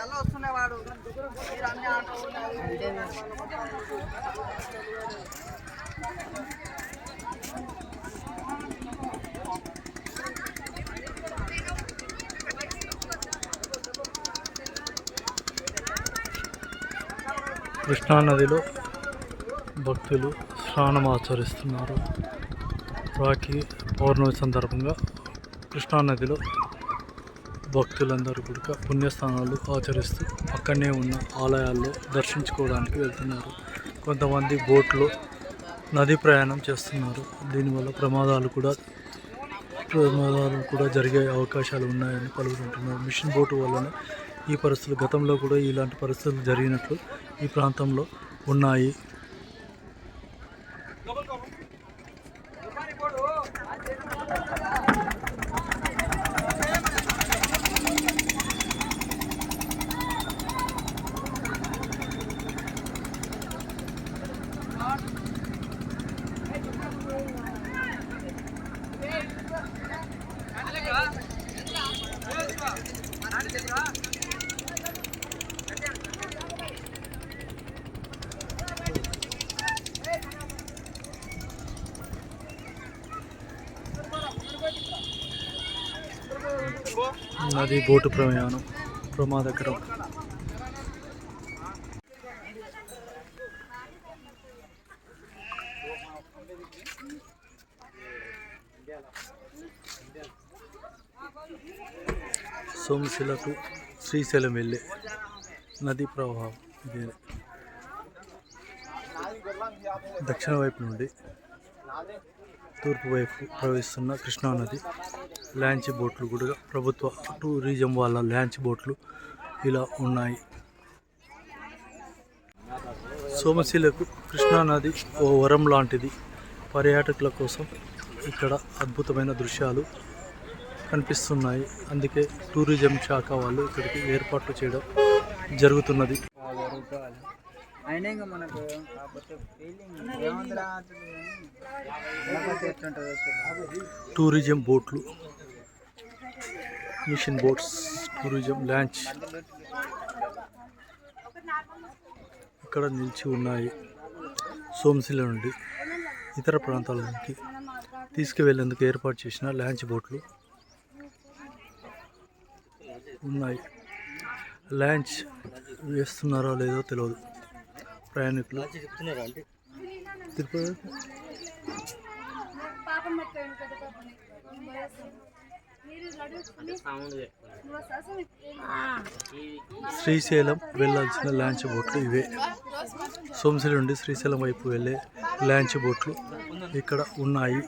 కల్లా వస్తున్నవాడు. మీరు అన్ని ఆటో కృష్ణానదిలో భక్తులు స్నానం ఆచరిస్తున్నారు. రాఖీ పౌర్ణమి సందర్భంగా కృష్ణానదిలో భక్తులందరూ కూడా పుణ్యస్థానాలు ఆచరిస్తూ పక్కనే ఉన్న ఆలయాల్లో దర్శించుకోవడానికి వెళ్తున్నారు. కొంతమంది బోట్లో నది ప్రయాణం చేస్తున్నారు. దీనివల్ల ప్రమాదాలు కూడా ప్రమాదాలు కూడా జరిగే అవకాశాలు ఉన్నాయని పలుకుంటున్నారు మిషన్ బోటు వలన ఈ పరిస్థితులు గతంలో కూడా ఇలాంటి పరిస్థితులు జరిగినట్లు ఈ ప్రాంతంలో ఉన్నాయి. అది బోటు ప్రయాణం ప్రమాదకరం. సోమశిలకు శ్రీశైలం వెళ్ళే నది ప్రవాహం ఇదే. దక్షిణ వైపు నుండి తూర్పు వైపు ప్రవహిస్తున్న కృష్ణా నది లాంచ్ బోట్లు కూడా ప్రభుత్వ టూరిజం వాళ్ళ లాంచ్ బోట్లు ఇలా ఉన్నాయి. సోమశిలకు కృష్ణా నది ఓ వరం లాంటిది. పర్యాటకుల కోసం ఇక్కడ అద్భుతమైన దృశ్యాలు కనిపిస్తున్నాయి. అందుకే టూరిజం శాఖ వాళ్ళు ఇక్కడికి ఏర్పాట్లు చేయడం జరుగుతున్నది. అయినా ఇంకా మనకు. టూరిజం బోట్లు మిషన్ బోట్స్ టూరిజం లాంచ్ ఇక్కడ నిలిచి ఉన్నాయి. సోమశిల నుండి ఇతర ప్రాంతాలకి తీసుకువెళ్ళేందుకు ఏర్పాటు చేసిన లాంచ్ బోట్లు. ఉన్నాయి. లాంచ్ వేస్తున్నారో లేదో తెలియదు ప్రయాణికులు. తిరుపతి? శ్రీశైలం వెళ్ళాల్సిన లాంచ్ బోట్లు ఇవే. సోమశిల నుండి శ్రీశైలం వైపు వెళ్ళే లాంచ్ బోట్లు ఇక్కడ ఉన్నాయి.